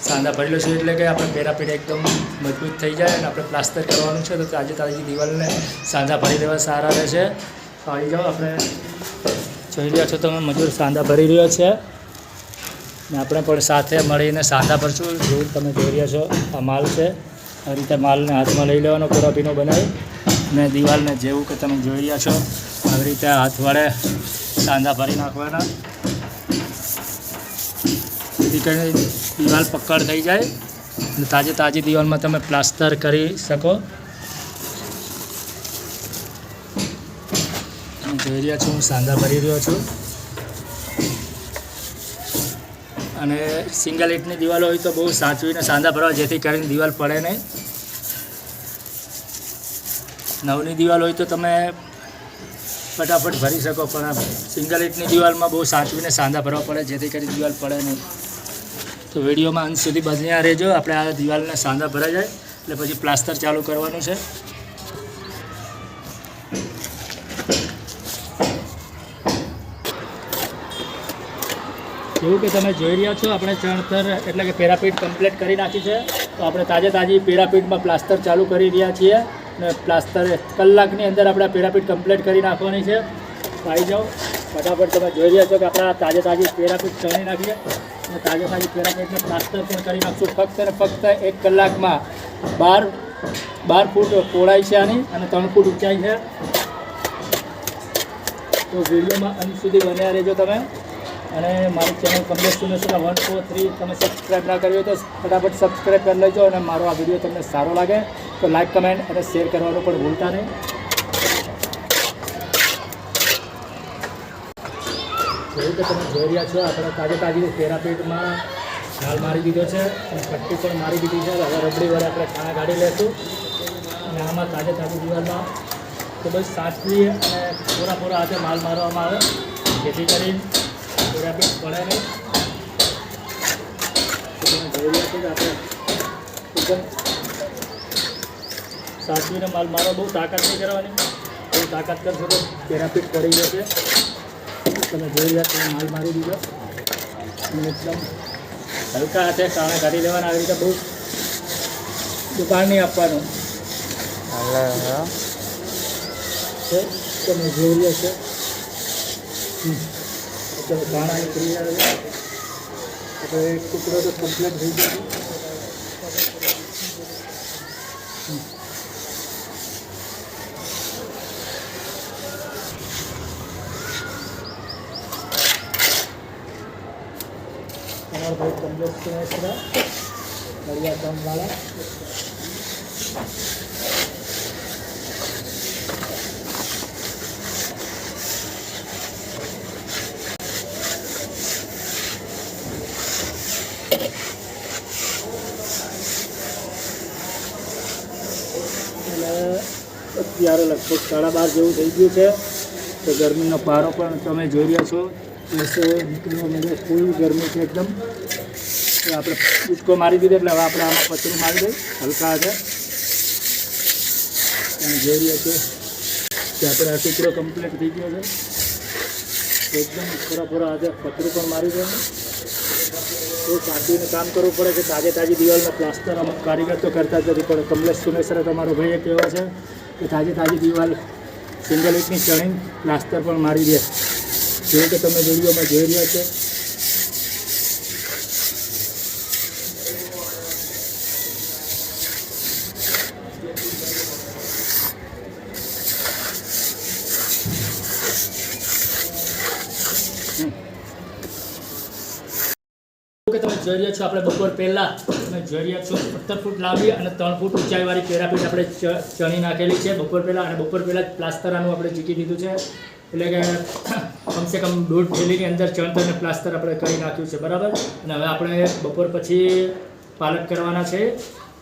સાંધા ભરેલો છે એટલે કે આપણે પેરાપીટ એકદમ મજબૂત થઈ જાય અને આપણે પ્લાસ્ટર કરવાનું છે તો તાજી તાજી દિવાલને સાંધા ભરી દેવા સારા રહેશે તો આવી જાઓ, આપણે જોઈ રહ્યા છો તમે, મજૂર સાંધા ભરી રહ્યો છે. ને આપણે પણ સાથે મળીને સાંધા ભરશું. જેવું તમે જોઈ રહ્યા છો, આ માલ છે. આ રીતે માલને હાથમાં લઈ લેવાનો કોરાપીનો બનાવી. ને દિવાલને જેવું કે તમે જોઈ રહ્યા છો, આવી રીતે હાથ વડે સાંધા ભરી નાખવાના. જેથી દિવાલ પકડ થઈ જાય. અને તાજી તાજી દિવાલમાં તમે પ્લાસ્ટર કરી શકો. હું જોઈ રહ્યા છું, હું સાંધા ભરી રહ્યો છું. અને સિંગલ ઇટની દિવાલ હોય તો બહુ સાચવીને સાંધા ભરવા જેથી કરીને દિવાલ પડે નહીં. નવની દિવાલ હોય તો તમે ફટાફટ ભરી શકો, પણ સિંગલ ઇટની દિવાલમાં બહુ સાચવીને સાંધા ભરવા પડે, જેથી કરી દિવાલ પડે નહીં. તો વિડીયોમાં અંત સુધી બધા રહેજો. આપણે આ દિવાલને સાંધા ભરાઈ જાય એટલે પછી પ્લાસ્ટર ચાલુ કરવાનું છે. એવું કે તમે જોઈ રહ્યા છો, આપણે ચણતર એટલે કે પેરાપીટ કમ્પ્લીટ કરી નાખી છે. તો આપણે તાજે તાજી પેરાપીટમાં પ્લાસ્ટર ચાલુ કરી રહ્યા છીએ અને પ્લાસ્ટર કલાકની અંદર આપણે પેરાપીટ કમ્પ્લીટ કરી નાખવાની છે. આવી જાઓ. ફટાફટ તમે જોઈ રહ્યા છો કે આપણે તાજે તાજી પેરાપીટ ચણી નાખીએ તાજે તાજી પેરાપીટને પ્લાસ્ટર પણ કરી નાખશું. ફક્ત ને ફક્ત એક કલાકમાં બાર બાર ફૂટ પહોળાઈ છે આની અને ત્રણ ફૂટ ઊંચાઈ છે. તો વિડીયોમાં અંત સુધી બન્યા રહેજો તમે. અને મારી channel Kamlesh Suneshwara one four three તમે સબસ્ક્રાઈબ ના કરી હોય તો ફટાફટ સબસ્ક્રાઈબ કરી લેજો અને મારો આ વીડિયો તમને સારો લાગે તો લાઇક કમેન્ટ અને શેર કરવાનું પણ ભૂલતા નહીં. જેવું કે તમે જોઈ રહ્યા છો, આપણે તાજે તાજી પેરાપીટમાં હાલ મારી દીધો છે, અને પટ્ટી પણ મારી દીધી છે. હવે રબડી વડે આપણે ખાણા કાઢી લઈશું અને આમાં તાજે તાજી દિવાલમાં ખૂબ જ સાચવી અને પૂરા પૂરા હાથે માલ મારવામાં આવે. જેથી કરીને પેરાપીટ પડે નહીં. તમે જોઈ રહ્યા છો કે આપણે એકદમ સાચવીને માલ મારો બહુ તાકાત નહીં કરવાની. બહુ તાકાત કરશો તો પેરાપીટ પડી જશે તમે જોઈ રહ્યા તમે માલ મારી દીધો. અને એકદમ હલકા હાથે કાણા કાઢી લેવાના આવી રીતે બહુ દુકાન નહીં આપવાનું. છે? તમે જોઈ રહ્યા છે. અત્યારે કાણા નીકળી આવે એક ટુકડો તો કમ્પ્લીટ થઈ ગયો. તમારો ભાઈ કમલેશ સુનેશ્વરા નડિયા ગામવાળા અત્યારે લગભગ સાડા બાર જેવું થઈ ગયું છે. તો ગરમીનો પારો પણ તમે જોઈ રહ્યા છો. દિવસે નીકળવા માટે ફૂલ ગરમી છે એકદમ. આપણે ઉચકો મારી દીધો એટલે હવે આપણે આમાં પતરું મારી દઈ હલકા છે. તમે જોઈ રહ્યા છો. કે આપણે આ ટુકડો કમ્પ્લીટ થઈ ગયો છે. એકદમ પૂરા પૂરા આજે પતરું પણ મારી દે તો સાચવીને કામ કરવું પડે કે તાજે તાજી દિવાલમાં પ્લાસ્ટર અમુક કારીગર તો કરતા જ નથી, પણ કમલેશ સુનેશ્વર તમારો ભાઈ એક એવા છે કે તાજી તાજી દિવાલ સિંગલ ઇટની ચણી પ્લાસ્ટર પણ મારી દે. જેવું કે તમે વિડીયોમાં જોઈ રહ્યા છો. જોઈ રહ્યા છો આપણે બપોર પહેલાં અમે જોઈ છો સત્તર ફૂટ લાંબી અને ત્રણ ફૂટ ઊંચાઈવાળી પેરાપીટ આપણે ચણી નાખેલી છે. બપોર પહેલાં અને બપોર પહેલાં જ આપણે ચૂકી દીધું છે. એટલે કે કમસે કમ દોઢ થેલીની અંદર ચણતર અને પ્લાસ્ટર આપણે કરી નાખ્યું છે, બરાબર? અને હવે આપણે બપોર પછી પાલક કરવાના છે.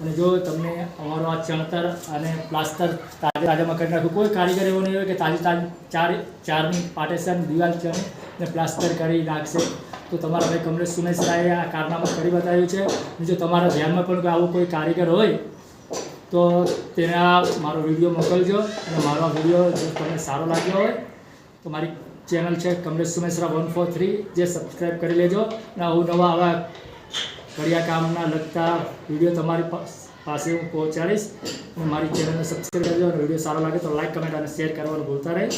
અને જો તમને અમારો આ ચણતર અને પ્લાસ્ટર તાજે તાજામાં કરી નાખ્યું કોઈ કારીગર એવો નહીં હોય કે તાજી તાજી ચાર ચારની પાટેશન દિવાલ ચણ ને પ્લાસ્ટર કરી નાખશે. તો તમારા ભાઈ કમલેશ સુનેશરાએ આ કારનામું કરી બતાવ્યું છે. અને જો તમારા ધ્યાનમાં પણ આવું કોઈ કારીગર હોય, તો તેને મારો વીડિયો મોકલજો અને મારો વીડિયો જો તમને સારો લાગ્યો હોય, તો મારી ચેનલ છે Kamlesh Sumeshra one four three. જે સબસ્ક્રાઈબ કરી લેજો. અને આવું નવા આવા કડિયા કામના લગતા વીડિયો તમારી પાસ- હું પહોંચાડીશ. અને મારી ચેનલને સબસ્ક્રાઈબ કરજો અને વીડિયો સારો લાગે તો લાઇક કમેન્ટ અને શેર કરવાનું ભૂલતા નહીં.